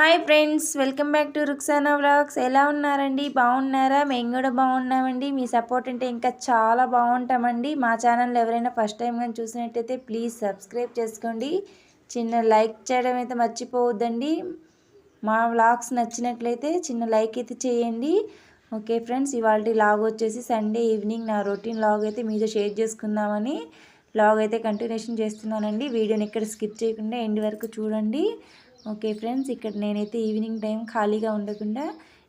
Hi friends welcome back to Ruksana vlogs. ఎలా ఉన్నారండి? బాగున్నారా? మేము కూడా బాగున్నామండి. మీ సపోర్ట్ అంటే ఇంకా చాలా బాగుంటామండి. మా ఛానల్ ఎవరైనా ఫస్ట్ టైం కానీ చూసినట్టయితే ప్లీజ్ సబ్స్క్రైబ్ చేసుకోండి. చిన్న లైక్ చేయడం అయితే మర్చిపోవద్దండి. మా వ్లాగ్స్ నచ్చినట్లయితే చిన్న లైక్ అయితే చేయండి. ఓకే ఫ్రెండ్స్ ఇవాళ లాగ్ వచ్చేసి సండే ఈవినింగ్. నా రొటీన్ లాగ్ అయితే మీతో షేర్ చేసుకుందామని లాగ్ అయితే కంటిన్యూషన్ చేస్తున్నానండి. వీడియోని ఇక్కడ స్కిప్ చేయకుండా ఎండ్ వరకు చూడండి. ఓకే ఫ్రెండ్స్ ఇక్కడ నేనైతే ఈవినింగ్ టైం ఖాళీగా ఉండకుండా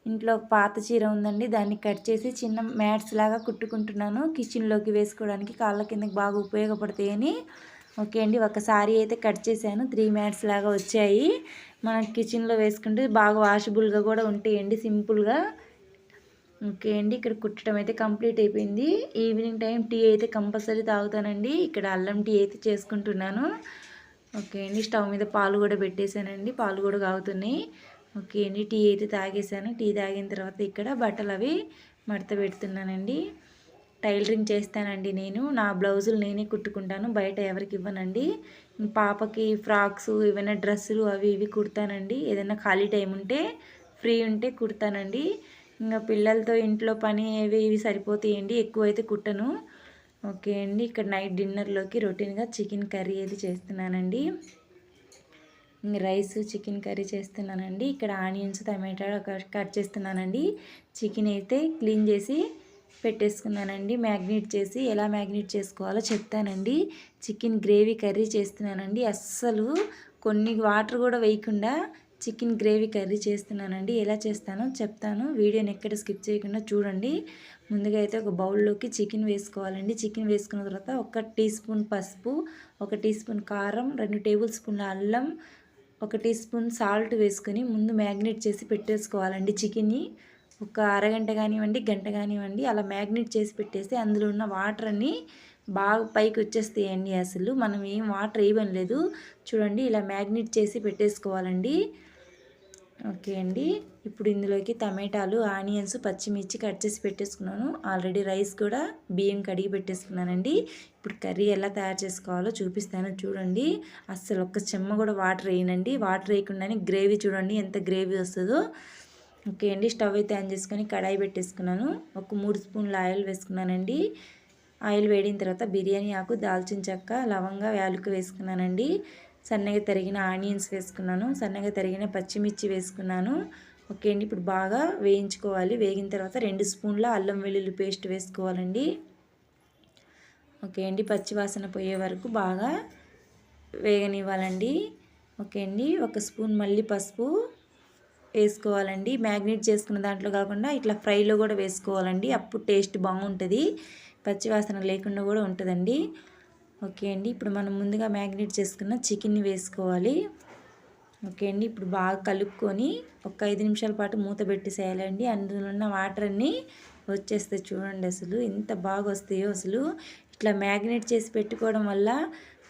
ఇంట్లో పాత చీర ఉందండి దాన్ని కట్ చేసి చిన్న మ్యాట్స్ లాగా కుట్టుకుంటున్నాను కిచెన్లోకి వేసుకోవడానికి కాళ్ళ కిందకి బాగా ఉపయోగపడతాయని. ఓకే అండి ఒకసారి అయితే కట్ చేశాను త్రీ మ్యాట్స్ లాగా వచ్చాయి. మనం కిచెన్లో వేసుకుంటే బాగా వాషబుల్గా కూడా ఉంటాయండి సింపుల్గా ఓకే అండి ఇక్కడ కుట్టడం అయితే కంప్లీట్ అయిపోయింది. ఈవినింగ్ టైం టీ అయితే కంపల్సరీ తాగుతానండి ఇక్కడ అల్లం టీ అయితే చేసుకుంటున్నాను. ఓకే అండి. స్టవ్ మీద పాలు కూడా పెట్టేశానండి. పాలు కూడా కాగుతున్నాయి. ఓకే అండి. టీ అయితే తాగేసాను టీ తాగిన తర్వాత ఇక్కడ బట్టలు అవి మడత పెడుతున్నానండి. టైలరింగ్ చేస్తానండి నేను. నా బ్లౌజులు నేనే కుట్టుకుంటాను. బయట ఎవరికి ఇవ్వనండి. పాపకి ఫ్రాక్స్ ఏమైనా డ్రెస్సులు అవి ఇవి కుడతానండి. ఏదైనా ఖాళీ టైం ఉంటే ఫ్రీ ఉంటే కుడతానండి. ఇంకా పిల్లలతో ఇంట్లో పని అవి ఇవి సరిపోతాయండి. ఎక్కువ అయితే కుట్టను. ఓకే అండి ఇక్కడ నైట్ డిన్నర్లోకి రొటీన్గా చికెన్ కర్రీ అయితే చేస్తున్నానండి? రైస్ చికెన్ కర్రీ చేస్తున్నానండి. ఇక్కడ ఆనియన్స్ టమాటా కట్ చేస్తున్నానండి. చికెన్ అయితే క్లీన్ చేసి పెట్టేసుకున్నానండి. మ్యాగ్నేట్ చేసి ఎలా మ్యాగ్నేట్ చేసుకోవాలో చెప్తానండి. చికెన్ గ్రేవీ కర్రీ చేస్తున్నానండి. అస్సలు కొన్ని వాటర్ కూడా వేయకుండా చికెన్ గ్రేవీ కర్రీ చేస్తున్నానండి. ఎలా చేస్తానో చెప్తాను. వీడియోని ఎక్కడ స్కిప్ చేయకుండా చూడండి. ముందుగా అయితే ఒక బౌల్లోకి చికెన్ వేసుకోవాలండి. చికెన్ వేసుకున్న తర్వాత ఒక టీ స్పూన్ పసుపు ఒక టీ స్పూన్ కారం రెండు టేబుల్ స్పూన్ల అల్లం ఒక టీ స్పూన్ సాల్ట్ వేసుకొని ముందు మ్యాగ్నేట్ చేసి పెట్టేసుకోవాలండి చికెన్ని. ఒక అరగంట కానివ్వండి గంట కానివ్వండి అలా మ్యాగ్నేట్ చేసి పెట్టేస్తే అందులో ఉన్న వాటర్ అన్నీ బాగా పైకి వచ్చేస్తాయండి అసలు. మనం ఏం వాటర్ వేయడం లేదు చూడండి ఇలా మ్యాగ్నేట్ చేసి పెట్టేసుకోవాలండి. ఓకే అండి. ఇప్పుడు ఇందులోకి టమాటాలు ఆనియన్స్ పచ్చిమిర్చి కట్ చేసి పెట్టేసుకున్నాను. ఆల్రెడీ రైస్ కూడా బియ్యం కడిగి పెట్టేసుకున్నానండి. ఇప్పుడు కర్రీ ఎలా తయారు చేసుకోవాలో చూపిస్తాను చూడండి. అస్సలు ఒక్క చెమ్మ కూడా వాటర్ వేయనండి. వాటర్ వేయకుండానే గ్రేవీ చూడండి ఎంత గ్రేవీ వస్తుందో. ఓకే అండి స్టవ్ అయితే ఆన్ చేసుకొని కడాయి పెట్టేసుకున్నాను. ఒక మూడు స్పూన్ల ఆయిల్ వేసుకున్నానండి. ఆయిల్ వేడిన తర్వాత బిర్యానీ ఆకు దాల్చిన చెక్క లవంగా యాలకు వేసుకున్నానండి. సన్నగా తరిగిన ఆనియన్స్ వేసుకున్నాను. సన్నగా తరిగిన పచ్చిమిర్చి వేసుకున్నాను. ఓకే అండి ఇప్పుడు బాగా వేయించుకోవాలి. వేగిన తర్వాత రెండు స్పూన్ల అల్లం వెల్లుల్లి పేస్ట్ వేసుకోవాలండి. ఓకే అండి పచ్చివాసన పోయే వరకు బాగా వేగనివ్వాలండి. ఓకే అండి ఒక స్పూన్ మళ్ళీ పసుపు వేసుకోవాలండి. మ్యాగ్నేట్ చేసుకున్న దాంట్లో కాకుండా ఇట్లా ఫ్రైలో కూడా వేసుకోవాలండి. అప్పుడు టేస్ట్ బాగుంటుంది. పచ్చివాసన లేకుండా కూడా ఉంటుందండి. ఓకే అండి. ఇప్పుడు మనం ముందుగా మ్యాగ్నేట్ చేసుకున్న చికెన్ని వేసుకోవాలి. ఓకే అండి. ఇప్పుడు బాగా కలుపుకొని ఒక ఐదు నిమిషాల పాటు మూత పెట్టేసేయాలండి అందులో ఉన్న వాటర్ అన్నీ వచ్చేస్తాయి చూడండి అసలు. ఎంత బాగా వస్తాయో అసలు. ఇట్లా మ్యాగ్నేట్ చేసి పెట్టుకోవడం వల్ల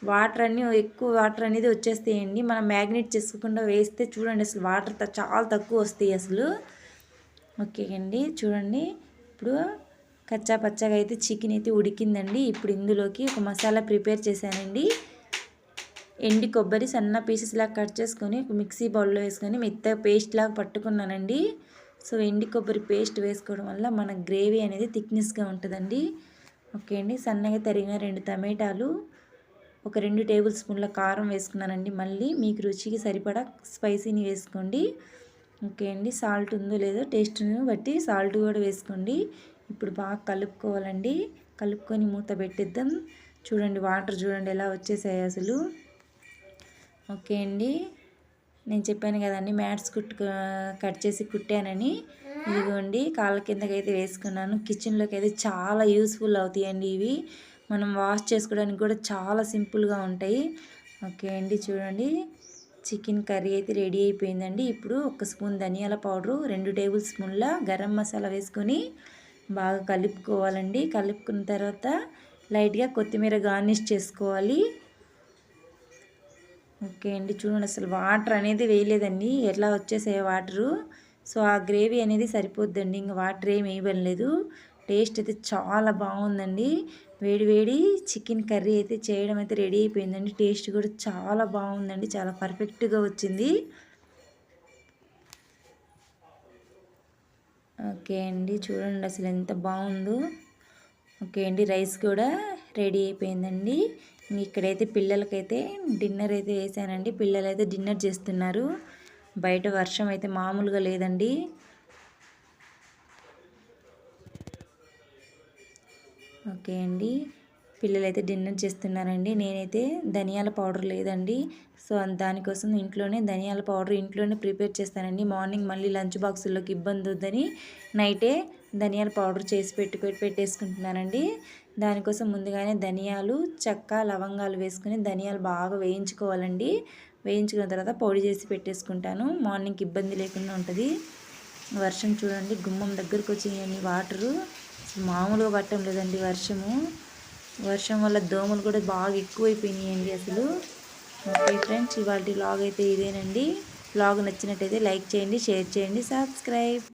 వాటర్ అన్నీ ఎక్కువ వాటర్ అనేది వచ్చేస్తాయండి. మనం మ్యాగ్నేట్ చేసుకోకుండా వేస్తే చూడండి అసలు వాటర్ చాలా తక్కువ వస్తాయి అసలు. ఓకే అండి. చూడండి. ఇప్పుడు కచ్చా పచ్చగా అయితే చికెన్ అయితే ఉడికిందండి. ఇప్పుడు ఇందులోకి ఒక మసాలా ప్రిపేర్ చేశానండి. ఎండి కొబ్బరి సన్న పీసెస్ లాగా కట్ చేసుకొని ఒక మిక్సీ బౌల్లో వేసుకొని మెత్త పేస్ట్ లాగా పట్టుకున్నానండి. సో ఎండి కొబ్బరి పేస్ట్ వేసుకోవడం వల్ల మన గ్రేవీ అనేది థిక్నెస్గా ఉంటుందండి. ఓకే అండి. సన్నగా తరిగిన రెండు టమాటాలు ఒక రెండు టేబుల్ స్పూన్ల కారం వేసుకున్నానండి మళ్ళీ. మీకు రుచికి సరిపడా స్పైసీని వేసుకోండి. ఓకే అండి. సాల్ట్ ఉందో లేదో టేస్ట్ని బట్టి సాల్ట్ కూడా వేసుకోండి. ఇప్పుడు బాగా కలుపుకోవాలండి. కలుపుకొని మూత పెట్టిద్దాం. చూడండి వాటర్ చూడండి ఎలా వచ్చేసాయి అసలు. ఓకే అండి. నేను చెప్పాను కదండి మ్యాట్స్ కుట్టు కట్ చేసి కుట్టానని. ఇదిగోండి కాళ్ళ కిందకైతే వేసుకున్నాను. కిచెన్లోకి అయితే చాలా యూస్ఫుల్ అవుతాయండి ఇవి. మనం వాష్ చేసుకోవడానికి కూడా చాలా సింపుల్గా ఉంటాయి. ఓకే అండి చూడండి. చికెన్ కర్రీ అయితే రెడీ అయిపోయిందండి. ఇప్పుడు ఒక స్పూన్ ధనియాల పౌడరు రెండు టేబుల్ స్పూన్ల గరం మసాలా వేసుకొని బాగా కలుపుకోవాలండి. కలుపుకున్న తర్వాత లైట్గా కొత్తిమీర గార్నిష్ చేసుకోవాలి. ఓకే అండి. చూడండి అసలు వాటర్ అనేది వేయలేదండి. ఎట్లా వచ్చేసాయి వాటరు. సో ఆ గ్రేవీ అనేది సరిపోద్దండి. ఇంకా వాటర్ ఏమి వేయబడలేదు. టేస్ట్ అయితే చాలా బాగుందండి. వేడివేడి చికెన్ కర్రీ అయితే చేయడం అయితే రెడీ అయిపోయిందండి. టేస్ట్ కూడా చాలా బాగుందండి. చాలా పర్ఫెక్ట్గా వచ్చింది. ఓకే అండి చూడండి అసలు ఎంత బాగుందో. ఓకే అండి రైస్ కూడా రెడీ అయిపోయిందండి. ఇక్కడైతే పిల్లలకైతే డిన్నర్ అయితే వేసానండి. పిల్లలైతే డిన్నర్ చేస్తున్నారు. బయట వర్షం అయితే మామూలుగా లేదండి. ఓకే అండి. పిల్లలైతే డిన్నర్ చేస్తున్నారండి. నేనైతే ధనియాల పౌడర్ లేదండి. సో దానికోసం ఇంట్లోనే ధనియాల పౌడర్ ఇంట్లోనే ప్రిపేర్ చేస్తానండి. మార్నింగ్ మళ్ళీ లంచ్ బాక్సుల్లోకి ఇబ్బంది వద్దని నైటే ధనియాల పౌడర్ చేసి పెట్టి పెట్టేసుకుంటున్నానండి. దానికోసం ముందుగానే ధనియాలు చెక్క లవంగాలు వేసుకుని ధనియాలు బాగా వేయించుకోవాలండి. వేయించుకున్న తర్వాత పొడి చేసి పెట్టేసుకుంటాను. మార్నింగ్కి ఇబ్బంది లేకుండా ఉంటుంది. వర్షం చూడండి గుమ్మం దగ్గరకు వచ్చినాయండి వాటరు. మామూలుగా పట్టడం లేదండి వర్షము. వర్షం వల్ల దోమలు కూడా బాగా ఎక్కువైపోయినాయండి అసలు. ఓకే ఫ్రెండ్స్ ఇవాళ లాగ్ అయితే ఇదేనండి. లాగ్ నచ్చినట్టయితే లైక్ చేయండి షేర్ చేయండి సబ్స్క్రైబ్.